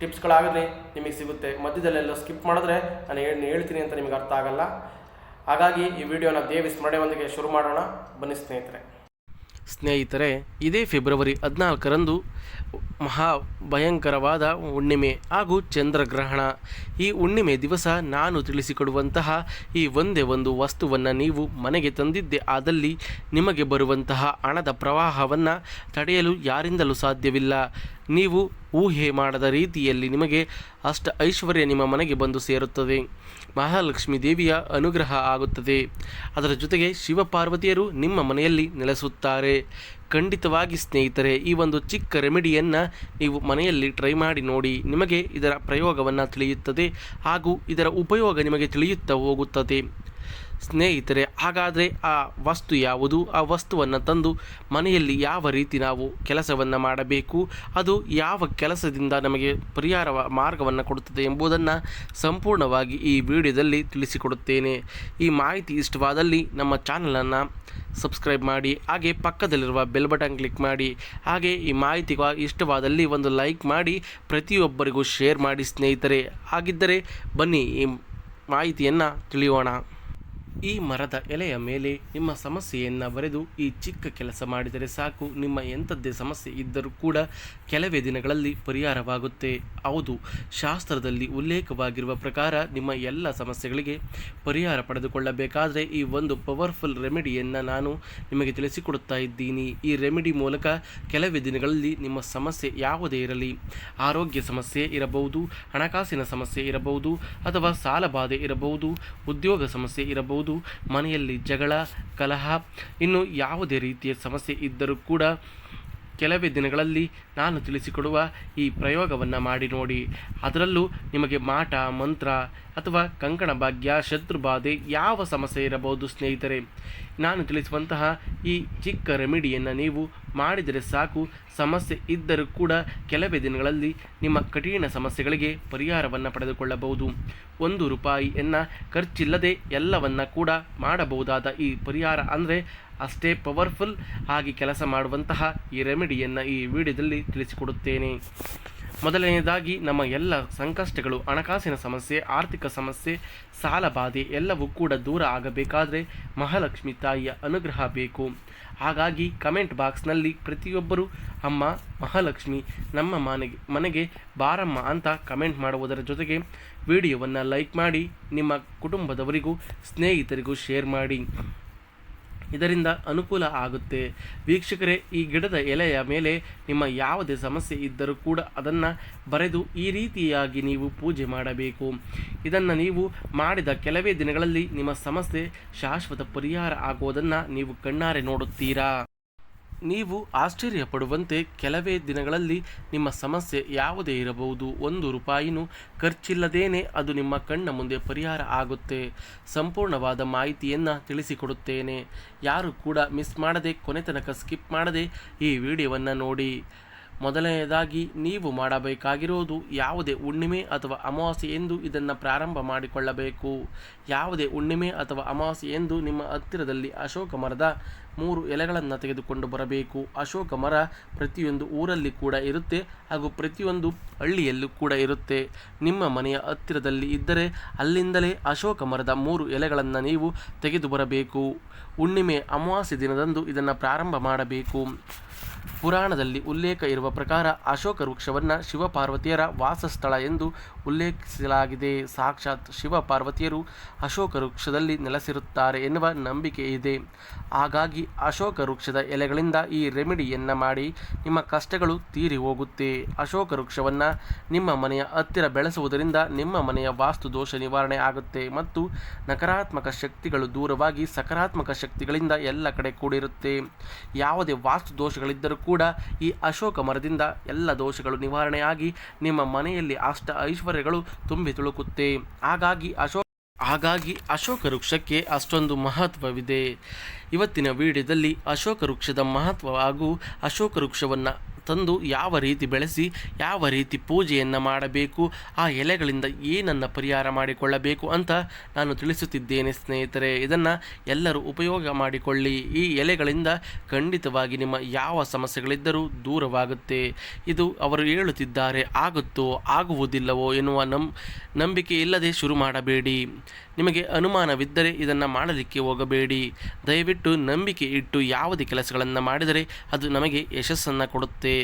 ಟಿಪ್ಸ್ಗಳಾಗಲಿ ನಿಮಗೆ ಸಿಗುತ್ತೆ. ಮಧ್ಯದಲ್ಲೆಲ್ಲ ಸ್ಕಿಪ್ ಮಾಡಿದ್ರೆ ನಾನು ಏನು ಹೇಳ್ತೀನಿ ಅಂತ ನಿಮಗೆ ಅರ್ಥ ಆಗಲ್ಲ. ಹಾಗಾಗಿ ಈ ವಿಡಿಯೋನ ದೇವಿ ಸ್ಮರಣೆಯೊಂದಿಗೆ ಶುರು ಮಾಡೋಣ. ಬನ್ನಿ ಸ್ನೇಹಿತರೆ. ಸ್ನೇಹಿತರೆ, ಇದೇ ಫೆಬ್ರವರಿ ಹದಿನಾಲ್ಕರಂದು ಮಹಾ ಭಯಂಕರವಾದ ಹುಣ್ಣಿಮೆ ಹಾಗೂ ಚಂದ್ರಗ್ರಹಣ. ಈ ಹುಣ್ಣಿಮೆ ದಿವಸ ನಾನು ತಿಳಿಸಿಕೊಡುವಂತಹ ಈ ಒಂದೇ ಒಂದು ವಸ್ತುವನ್ನು ನೀವು ಮನೆಗೆ ತಂದಿದ್ದೆ. ಆದಲ್ಲಿ ನಿಮಗೆ ಬರುವಂತಹ ಹಣದ ಪ್ರವಾಹವನ್ನು ತಡೆಯಲು ಯಾರಿಂದಲೂ ಸಾಧ್ಯವಿಲ್ಲ. ನೀವು ಊಹೆ ಮಾಡದ ರೀತಿಯಲ್ಲಿ ನಿಮಗೆ ಅಷ್ಟ ಐಶ್ವರ್ಯ ನಿಮ್ಮ ಮನೆಗೆ ಬಂದು ಸೇರುತ್ತದೆ. ಮಹಾಲಕ್ಷ್ಮೀ ದೇವಿಯ ಅನುಗ್ರಹ ಆಗುತ್ತದೆ. ಅದರ ಜೊತೆಗೆ ಶಿವಪಾರ್ವತಿಯರು ನಿಮ್ಮ ಮನೆಯಲ್ಲಿ ನೆಲೆಸುತ್ತಾರೆ. ಖಂಡಿತವಾಗಿ ಸ್ನೇಹಿತರೆ, ಈ ಒಂದು ಚಿಕ್ಕ ರೆಮಿಡಿಯನ್ನು ನೀವು ಮನೆಯಲ್ಲಿ ಟ್ರೈ ಮಾಡಿ ನೋಡಿ. ನಿಮಗೆ ಇದರ ಪ್ರಯೋಗವನ್ನು ತಿಳಿಯುತ್ತದೆ ಹಾಗೂ ಇದರ ಉಪಯೋಗ ನಿಮಗೆ ತಿಳಿಯುತ್ತಾ ಹೋಗುತ್ತದೆ. ಸ್ನೇಹಿತರೆ, ಹಾಗಾದರೆ ಆ ವಸ್ತು ಯಾವುದು? ಆ ವಸ್ತುವನ್ನು ತಂದು ಮನೆಯಲ್ಲಿ ಯಾವ ರೀತಿ ನಾವು ಕೆಲಸವನ್ನು ಮಾಡಬೇಕು? ಅದು ಯಾವ ಕೆಲಸದಿಂದ ನಮಗೆ ಪರಿಹಾರ ಮಾರ್ಗವನ್ನು ಕೊಡುತ್ತದೆ ಎಂಬುದನ್ನು ಸಂಪೂರ್ಣವಾಗಿ ಈ ವಿಡಿಯೋದಲ್ಲಿ ತಿಳಿಸಿಕೊಡುತ್ತೇನೆ. ಈ ಮಾಹಿತಿ ಇಷ್ಟವಾದಲ್ಲಿ ನಮ್ಮ ಚಾನಲನ್ನು ಸಬ್ಸ್ಕ್ರೈಬ್ ಮಾಡಿ, ಹಾಗೆ ಪಕ್ಕದಲ್ಲಿರುವ ಬೆಲ್ ಬಟನ್ ಕ್ಲಿಕ್ ಮಾಡಿ, ಹಾಗೆ ಈ ಮಾಹಿತಿ ಇಷ್ಟವಾದಲ್ಲಿ ಒಂದು ಲೈಕ್ ಮಾಡಿ, ಪ್ರತಿಯೊಬ್ಬರಿಗೂ ಶೇರ್ ಮಾಡಿ ಸ್ನೇಹಿತರೆ. ಹಾಗಿದ್ದರೆ ಬನ್ನಿ ಈ ಮಾಹಿತಿಯನ್ನು ತಿಳಿಯೋಣ. ಈ ಮರದ ಎಲೆಯ ಮೇಲೆ ನಿಮ್ಮ ಸಮಸ್ಯೆಯನ್ನು ಬರೆದು ಈ ಚಿಕ್ಕ ಕೆಲಸ ಮಾಡಿದರೆ ಸಾಕು. ನಿಮ್ಮ ಎಂಥದ್ದೇ ಸಮಸ್ಯೆ ಇದ್ದರೂ ಕೂಡ ಕೆಲವೇ ದಿನಗಳಲ್ಲಿ ಪರಿಹಾರವಾಗುತ್ತೆ. ಹೌದು, ಶಾಸ್ತ್ರದಲ್ಲಿ ಉಲ್ಲೇಖವಾಗಿರುವ ಪ್ರಕಾರ ನಿಮ್ಮ ಎಲ್ಲ ಸಮಸ್ಯೆಗಳಿಗೆ ಪರಿಹಾರ ಪಡೆದುಕೊಳ್ಳಬೇಕಾದರೆ ಈ ಒಂದು ಪವರ್ಫುಲ್ ರೆಮಿಡಿಯನ್ನು ನಾನು ನಿಮಗೆ ತಿಳಿಸಿಕೊಡುತ್ತಾ ಇದ್ದೀನಿ. ಈ ರೆಮಿಡಿ ಮೂಲಕ ಕೆಲವೇ ದಿನಗಳಲ್ಲಿ ನಿಮ್ಮ ಸಮಸ್ಯೆ ಯಾವುದೇ ಇರಲಿ. ಆರೋಗ್ಯ ಸಮಸ್ಯೆ ಇರಬಹುದು, ಹಣಕಾಸಿನ ಸಮಸ್ಯೆ ಇರಬಹುದು ಅಥವಾ ಸಾಲಬಾಧೆ ಇರಬಹುದು, ಉದ್ಯೋಗ ಸಮಸ್ಯೆ ಇರಬಹುದು ಮನೆಯಲ್ಲಿ ಜಗಳ ಕಲಹ ಇನ್ನು ಯಾವುದೇ ರೀತಿಯ ಸಮಸ್ಯೆ ಇದ್ದರೂ ಕೂಡ ಕೆಲವೇ ದಿನಗಳಲ್ಲಿ ನಾನು ತಿಳಿಸಿಕೊಡುವ ಈ ಪ್ರಯೋಗವನ್ನು ಮಾಡಿ ನೋಡಿ. ಅದರಲ್ಲೂ ನಿಮಗೆ ಮಾಟ, ಮಂತ್ರ ಅಥವಾ ಕಂಕಣ ಭಾಗ್ಯ ಶತ್ರುಬಾಧೆ ಯಾವ ಸಮಸ್ಯೆ ಇರಬಹುದು ಸ್ನೇಹಿತರೆ? ನಾನು ತಿಳಿಸುವಂತಹ ಈ ಚಿಕ್ಕ ರೆಮಿಡಿಯನ್ನು ನೀವು ಮಾಡಿದರೆ ಸಾಕು. ಸಮಸ್ಯೆ ಇದ್ದರೂ ಕೂಡ ಕೆಲವೇ ದಿನಗಳಲ್ಲಿ ನಿಮ್ಮ ಕಠಿಣ ಸಮಸ್ಯೆಗಳಿಗೆ ಪರಿಹಾರವನ್ನು ಪಡೆದುಕೊಳ್ಳಬಹುದು. ಒಂದು ರೂಪಾಯಿಯನ್ನು ಖರ್ಚಿಲ್ಲದೆ ಎಲ್ಲವನ್ನ ಕೂಡ ಮಾಡಬಹುದಾದ ಈ ಪರಿಹಾರ ಅಂದರೆ ಅಷ್ಟೇ ಪವರ್ಫುಲ್ ಆಗಿ ಕೆಲಸ ಮಾಡುವಂತಹ ಈ ರೆಮಿಡಿಯನ್ನು ಈ ವಿಡಿಯೋದಲ್ಲಿ ತಿಳಿಸಿಕೊಡುತ್ತೇನೆ. ಮೊದಲನೆಯದಾಗಿ, ನಮ್ಮ ಎಲ್ಲ ಸಂಕಷ್ಟಗಳು, ಹಣಕಾಸಿನ ಸಮಸ್ಯೆ, ಆರ್ಥಿಕ ಸಮಸ್ಯೆ ಸಾಲಬಾಧೆ ಎಲ್ಲವೂ ಕೂಡ ದೂರ ಆಗಬೇಕಾದರೆ ಮಹಾಲಕ್ಷ್ಮಿ ತಾಯಿಯ ಅನುಗ್ರಹ ಬೇಕು. ಹಾಗಾಗಿ ಕಮೆಂಟ್ ಬಾಕ್ಸ್ನಲ್ಲಿ ಪ್ರತಿಯೊಬ್ಬರು, ಅಮ್ಮ, ಮಹಾಲಕ್ಷ್ಮಿ, ನಮ್ಮ ಮನೆಗೆ ಮನೆಗೆ ಬಾರಮ್ಮ ಅಂತ ಕಮೆಂಟ್ ಮಾಡುವುದರ ಜೊತೆಗೆ ವಿಡಿಯೋವನ್ನು ಲೈಕ್ ಮಾಡಿ, ನಿಮ್ಮ ಕುಟುಂಬದವರಿಗೂ, ಸ್ನೇಹಿತರಿಗೂ ಶೇರ್ ಮಾಡಿ. ಇದರಿಂದ ಅನುಕೂಲ ಆಗುತ್ತೆ. ವೀಕ್ಷಕರೇ, ಈ ಗಿಡದ ಎಲೆಯ ಮೇಲೆ ನಿಮ್ಮ ಯಾವುದೇ ಸಮಸ್ಯೆ ಇದ್ದರೂ ಕೂಡ ಅದನ್ನು ಬರೆದು ಈ ರೀತಿಯಾಗಿ ನೀವು ಪೂಜೆ ಮಾಡಬೇಕು. ಇದನ್ನು ನೀವು ಮಾಡಿದ ಕೆಲವೇ ದಿನಗಳಲ್ಲಿ ನಿಮ್ಮ ಸಮಸ್ಯೆ ಶಾಶ್ವತ ಪರಿಹಾರ ಆಗುವುದನ್ನು ನೀವು ಕಣ್ಣಾರೆ ನೋಡುತ್ತೀರಾ? ನೀವು ಆಶ್ಚರ್ಯ ಪಡುವಂತೆ ಕೆಲವೇ ದಿನಗಳಲ್ಲಿ ನಿಮ್ಮ ಸಮಸ್ಯೆ ಯಾವುದೇ ಇರಬಹುದು. ಒಂದು ರೂಪಾಯಿನೂ ಖರ್ಚಿಲ್ಲದೇನೆ ಅದು ನಿಮ್ಮ ಕಣ್ಣ ಮುಂದೆ ಪರಿಹಾರ ಆಗುತ್ತೆ. ಸಂಪೂರ್ಣವಾದ ಮಾಹಿತಿಯನ್ನು ತಿಳಿಸಿಕೊಡುತ್ತೇನೆ. ಯಾರು ಕೂಡ ಮಿಸ್ ಮಾಡದೆ ಕೊನೆ ತನಕ ಸ್ಕಿಪ್ ಮಾಡದೆ ಈ ವಿಡಿಯೋವನ್ನು ನೋಡಿ. ಮೊದಲನೆಯದಾಗಿ ನೀವು ಮಾಡಬೇಕಾಗಿರೋದು ಯಾವುದೇ ಹುಣ್ಣಿಮೆ ಅಥವಾ ಅಮಾವಾಸ್ಯೆ ಎಂದು ಇದನ್ನು ಪ್ರಾರಂಭ ಮಾಡಿಕೊಳ್ಳಬೇಕು. ಯಾವುದೇ ಹುಣ್ಣಿಮೆ ಅಥವಾ ಅಮಾವಾಸ್ಯೆ ಎಂದು ನಿಮ್ಮ ಹತ್ತಿರದಲ್ಲಿ ಅಶೋಕ ಮರದ ಮೂರು ಎಲೆಗಳನ್ನು ತೆಗೆದುಕೊಂಡು ಬರಬೇಕು. ಅಶೋಕ ಮರ ಪ್ರತಿಯೊಂದು ಊರಲ್ಲಿ ಕೂಡ ಇರುತ್ತೆ ಹಾಗೂ ಪ್ರತಿಯೊಂದು ಹಳ್ಳಿಯಲ್ಲೂ ಕೂಡ ಇರುತ್ತೆ. ನಿಮ್ಮ ಮನೆಯ ಹತ್ತಿರದಲ್ಲಿ ಇದ್ದರೆ ಅಲ್ಲಿಂದಲೇ ಅಶೋಕ ಮರದ ಮೂರು ಎಲೆಗಳನ್ನು ನೀವು ತೆಗೆದು ಬರಬೇಕು. ಹುಣ್ಣಿಮೆ ಅಮಾವಾಸ್ಯೆ ದಿನದಂದು ಇದನ್ನು ಪ್ರಾರಂಭ ಮಾಡಬೇಕು. ಪುರಾಣದಲ್ಲಿ ಉಲ್ಲೇಖ ಇರುವ ಪ್ರಕಾರ ಅಶೋಕ ವೃಕ್ಷವನ್ನು ಶಿವಪಾರ್ವತಿಯರ ವಾಸಸ್ಥಳ ಎಂದು ಉಲ್ಲೇಖಿಸಲಾಗಿದೆ. ಸಾಕ್ಷಾತ್ ಶಿವಪಾರ್ವತಿಯರು ಅಶೋಕ ವೃಕ್ಷದಲ್ಲಿ ನೆಲೆಸಿರುತ್ತಾರೆ ಎನ್ನುವ ನಂಬಿಕೆ ಇದೆ. ಹಾಗಾಗಿ ಅಶೋಕ ವೃಕ್ಷದ ಎಲೆಗಳಿಂದ ಈ ರೆಮಿಡಿಯನ್ನು ಮಾಡಿ ನಿಮ್ಮ ಕಷ್ಟಗಳು ತೀರಿ ಹೋಗುತ್ತೆ. ಅಶೋಕ ವೃಕ್ಷವನ್ನು ನಿಮ್ಮ ಮನೆಯ ಹತ್ತಿರ ಬೆಳೆಸುವುದರಿಂದ ನಿಮ್ಮ ಮನೆಯ ವಾಸ್ತು ದೋಷ ನಿವಾರಣೆ ಆಗುತ್ತೆ ಮತ್ತು ನಕಾರಾತ್ಮಕ ಶಕ್ತಿಗಳು ದೂರವಾಗಿ ಸಕಾರಾತ್ಮಕ ಶಕ್ತಿಗಳಿಂದ ಎಲ್ಲ ಕಡೆ ಕೂಡಿರುತ್ತೆ. ಯಾವುದೇ ವಾಸ್ತು ದೋಷಗಳಿದ್ದರೂ ಸಮಸ್ಯೆಗಳಿದ್ದರೂ ಕೂಡ ಈ ಅಶೋಕ ಮರದಿಂದ ಎಲ್ಲ ದೋಷಗಳು ನಿವಾರಣೆಯಾಗಿ ನಿಮ್ಮ ಮನೆಯಲ್ಲಿ ಅಷ್ಟ ಐಶ್ವರ್ಯಗಳು ತುಂಬಿ ತುಳುಕುತ್ತೆ. ಹಾಗಾಗಿ ಅಶೋಕ ಹಾಗಾಗಿ ಅಶೋಕ ವೃಕ್ಷಕ್ಕೆ ಅಷ್ಟೊಂದು ಮಹತ್ವವಿದೆ. ಇವತ್ತಿನ ವಿಡಿಯೋದಲ್ಲಿ ಅಶೋಕ ವೃಕ್ಷದ ಮಹತ್ವ ಹಾಗೂ ಅಶೋಕ ವೃಕ್ಷವನ್ನು ತಂದು ಯಾವ ರೀತಿ ಬೆಳೆಸಿ, ಯಾವ ರೀತಿ ಪೂಜೆಯನ್ನು ಮಾಡಬೇಕು, ಆ ಎಲೆಗಳಿಂದ ಏನನ್ನು ಪರಿಹಾರ ಮಾಡಿಕೊಳ್ಳಬೇಕು ಅಂತ ನಾನು ತಿಳಿಸುತ್ತಿದ್ದೇನೆ ಸ್ನೇಹಿತರೆ. ಇದನ್ನು ಎಲ್ಲರೂ ಉಪಯೋಗ ಮಾಡಿಕೊಳ್ಳಿ. ಈ ಎಲೆಗಳಿಂದ ಖಂಡಿತವಾಗಿ ನಿಮ್ಮ ಯಾವ ಸಮಸ್ಯೆಗಳಿದ್ದರೂ ದೂರವಾಗುತ್ತೆ. ಇದು ಅವರು ಹೇಳುತ್ತಿದ್ದಾರೆ, ಆಗುತ್ತೋ, ಆಗುವುದಿಲ್ಲವೋ ಎನ್ನುವ ನಂ ನಂಬಿಕೆ ಇಲ್ಲದೆ ಶುರು ಮಾಡಬೇಡಿ. ನಿಮಗೆ ಅನುಮಾನವಿದ್ದರೆ ಇದನ್ನು ಮಾಡಲಿಕ್ಕೆ ಹೋಗಬೇಡಿ. ದಯವಿಟ್ಟು ನಂಬಿಕೆ ಇಟ್ಟು ಯಾವುದೇ ಕೆಲಸಗಳನ್ನು ಮಾಡಿದರೆ ಅದು ನಮಗೆ ಯಶಸ್ಸನ್ನು ಕೊಡುತ್ತೆ.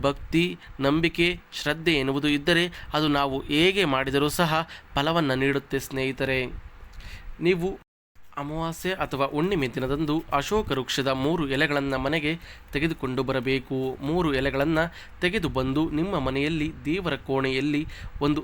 ಭಕ್ತಿ, ನಂಬಿಕೆ, ಶ್ರದ್ಧೆ ಎನ್ನುವುದು ಇದ್ದರೆ ಅದು ನಾವು ಹೇಗೆ ಮಾಡಿದರೂ ಸಹ ಫಲವನ್ನು ನೀಡುತ್ತೆ ಸ್ನೇಹಿತರೆ. ನೀವು ಅಮಾವಾಸ್ಯೆ ಅಥವಾ ಹುಣ್ಣಿಮೆ ದಿನದಂದು ಅಶೋಕ ವೃಕ್ಷದ ಮೂರು ಎಲೆಗಳನ್ನು ಮನೆಗೆ ತೆಗೆದುಕೊಂಡು ಬರಬೇಕು. ಮೂರು ಎಲೆಗಳನ್ನು ತೆಗೆದು ಬಂದು ನಿಮ್ಮ ಮನೆಯಲ್ಲಿ ದೇವರ ಕೋಣೆಯಲ್ಲಿ ಒಂದು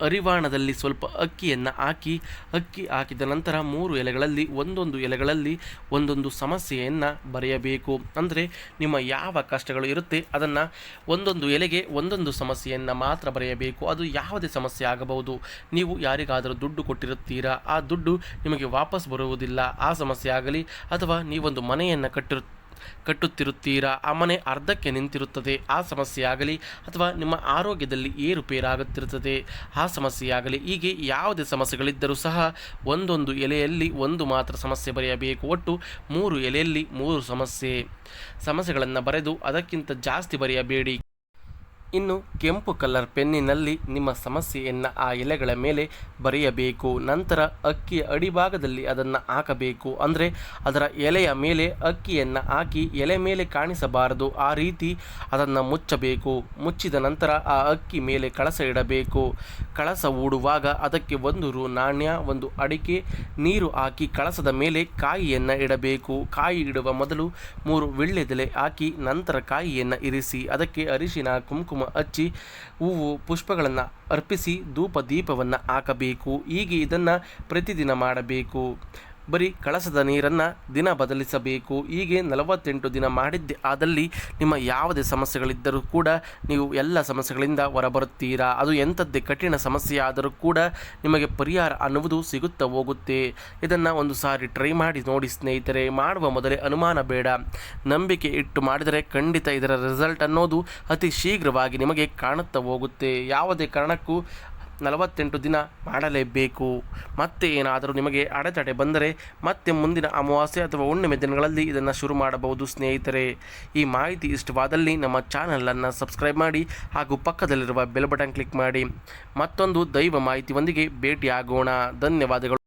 ಅರಿವಾಣದಲ್ಲಿ ಸ್ವಲ್ಪ ಅಕ್ಕಿಯನ್ನು ಹಾಕಿ, ಅಕ್ಕಿ ಹಾಕಿದ ನಂತರ ಮೂರು ಎಲೆಗಳಲ್ಲಿ, ಒಂದೊಂದು ಎಲೆಗಳಲ್ಲಿ ಒಂದೊಂದು ಸಮಸ್ಯೆಯನ್ನು ಬರೆಯಬೇಕು. ಅಂದರೆ ನಿಮ್ಮ ಯಾವ ಕಷ್ಟಗಳು ಇರುತ್ತೆ ಅದನ್ನು ಒಂದೊಂದು ಎಲೆಗೆ ಒಂದೊಂದು ಸಮಸ್ಯೆಯನ್ನು ಮಾತ್ರ ಬರೆಯಬೇಕು. ಅದು ಯಾವುದೇ ಸಮಸ್ಯೆ ಆಗಬಹುದು. ನೀವು ಯಾರಿಗಾದರೂ ದುಡ್ಡು ಕೊಟ್ಟಿರುತ್ತೀರಾ? ಆ ದುಡ್ಡು ನಿಮಗೆ ವಾಪಸ್ ಬರುವುದಿಲ್ಲ. ಆ ಸಮಸ್ಯೆ ಆಗಲಿ ಅಥವಾ ನೀವೊಂದು ಮನೆಯನ್ನು ಕಟ್ಟಿರು ಕಟ್ಟುತ್ತಿರುತ್ತೀರಾ? ಆ ಮನೆ ಅರ್ಧಕ್ಕೆ ನಿಂತಿರುತ್ತದೆ. ಆ ಸಮಸ್ಯೆ ಆಗಲಿ ಅಥವಾ ನಿಮ್ಮ ಆರೋಗ್ಯದಲ್ಲಿ ಏರುಪೇರಾಗುತ್ತಿರುತ್ತದೆ. ಆ ಸಮಸ್ಯೆ ಆಗಲಿ ಹೀಗೆ ಯಾವುದೇ ಸಮಸ್ಯೆಗಳಿದ್ದರೂ ಸಹ ಒಂದೊಂದು ಎಲೆಯಲ್ಲಿ ಒಂದು ಮಾತ್ರ ಸಮಸ್ಯೆ ಬರೆಯಬೇಕು. ಒಟ್ಟು ಮೂರು ಎಲೆಯಲ್ಲಿ ಮೂರು ಸಮಸ್ಯೆ. ಸಮಸ್ಯೆಗಳನ್ನು ಬರೆದು ಅದಕ್ಕಿಂತ ಜಾಸ್ತಿ ಬರೆಯಬೇಡಿ. ಇನ್ನು ಕೆಂಪು ಕಲರ್ ಪೆನ್ನಿನಲ್ಲಿ ನಿಮ್ಮ ಸಮಸ್ಯೆಯನ್ನು ಆ ಎಲೆಗಳ ಮೇಲೆ ಬರೆಯಬೇಕು. ನಂತರ ಅಕ್ಕಿಯ ಅಡಿಭಾಗದಲ್ಲಿ ಅದನ್ನು ಹಾಕಬೇಕು. ಅಂದರೆ ಅದರ ಎಲೆಯ ಮೇಲೆ ಅಕ್ಕಿಯನ್ನು ಹಾಕಿ ಎಲೆ ಮೇಲೆ ಕಾಣಿಸಬಾರದು. ಆ ರೀತಿ ಅದನ್ನು ಮುಚ್ಚಬೇಕು. ಮುಚ್ಚಿದ ನಂತರ ಆ ಅಕ್ಕಿ ಮೇಲೆ ಕಳಸ ಇಡಬೇಕು. ಕಳಸ ಊಡುವಾಗ ಅದಕ್ಕೆ ಒಂದು ರು ನಾಣ್ಯ, ಒಂದು ಅಡಿಕೆ, ನೀರು ಹಾಕಿ ಕಳಸದ ಮೇಲೆ ಕಾಯಿಯನ್ನು ಇಡಬೇಕು. ಕಾಯಿ ಇಡುವ ಮೊದಲು ಮೂರು ವಿಳ್ಳೆದೆಲೆ ಹಾಕಿ ನಂತರ ಕಾಯಿಯನ್ನು ಇರಿಸಿ, ಅದಕ್ಕೆ ಅರಿಶಿನ ಕುಂಕುಮ ಹಚ್ಚಿ ಹೂವು ಪುಷ್ಪಗಳನ್ನು ಅರ್ಪಿಸಿ ಧೂಪ ದೀಪವನ್ನು ಹಾಕಬೇಕು. ಹೀಗೆ ಇದನ್ನು ಪ್ರತಿದಿನ ಮಾಡಬೇಕು. ಬರೀ ಕಳಸದ ನೀರನ್ನು ದಿನ ಬದಲಿಸಬೇಕು. ಹೀಗೆ ನಲವತ್ತೆಂಟು ದಿನ ಮಾಡಿದ್ದೆ. ಆದಲ್ಲಿ ನಿಮ್ಮ ಯಾವುದೇ ಸಮಸ್ಯೆಗಳಿದ್ದರೂ ಕೂಡ ನೀವು ಎಲ್ಲ ಸಮಸ್ಯೆಗಳಿಂದ ಹೊರಬರುತ್ತೀರಾ? ಅದು ಎಂಥದ್ದೇ ಕಠಿಣ ಸಮಸ್ಯೆ ಆದರೂ ಕೂಡ ನಿಮಗೆ ಪರಿಹಾರ ಅನ್ನುವುದು ಸಿಗುತ್ತಾ ಹೋಗುತ್ತೆ. ಇದನ್ನು ಒಂದು ಸಾರಿ ಟ್ರೈ ಮಾಡಿ ನೋಡಿ ಸ್ನೇಹಿತರೆ, ಮಾಡುವ ಮೊದಲೇ ಅನುಮಾನ ಬೇಡ. ನಂಬಿಕೆ ಇಟ್ಟು ಮಾಡಿದರೆ ಖಂಡಿತ ಇದರ ರಿಸಲ್ಟ್ ಅನ್ನೋದು ಅತಿ ಶೀಘ್ರವಾಗಿ ನಿಮಗೆ ಕಾಣುತ್ತಾ ಹೋಗುತ್ತೆ. ಯಾವುದೇ ಕಾರಣಕ್ಕೂ ನಲವತ್ತೆಂಟು ದಿನ ಮಾಡಲೇಬೇಕು. ಮತ್ತೆ ಏನಾದರೂ ನಿಮಗೆ ಅಡೆತಡೆ ಬಂದರೆ ಮತ್ತೆ ಮುಂದಿನ ಅಮಾವಾಸ್ಯೆ ಅಥವಾ ಹುಣ್ಣಿಮೆ ದಿನಗಳಲ್ಲಿ ಇದನ್ನು ಶುರು ಮಾಡಬಹುದು, ಸ್ನೇಹಿತರೆ. ಈ ಮಾಹಿತಿ ಇಷ್ಟವಾದಲ್ಲಿ ನಮ್ಮ ಚಾನಲನ್ನು ಸಬ್ಸ್ಕ್ರೈಬ್ ಮಾಡಿ ಹಾಗೂ ಪಕ್ಕದಲ್ಲಿರುವ ಬೆಲ್ ಬಟನ್ ಕ್ಲಿಕ್ ಮಾಡಿ. ಮತ್ತೊಂದು ದೈವ ಮಾಹಿತಿಯೊಂದಿಗೆ ಭೇಟಿಯಾಗೋಣ. ಧನ್ಯವಾದಗಳು.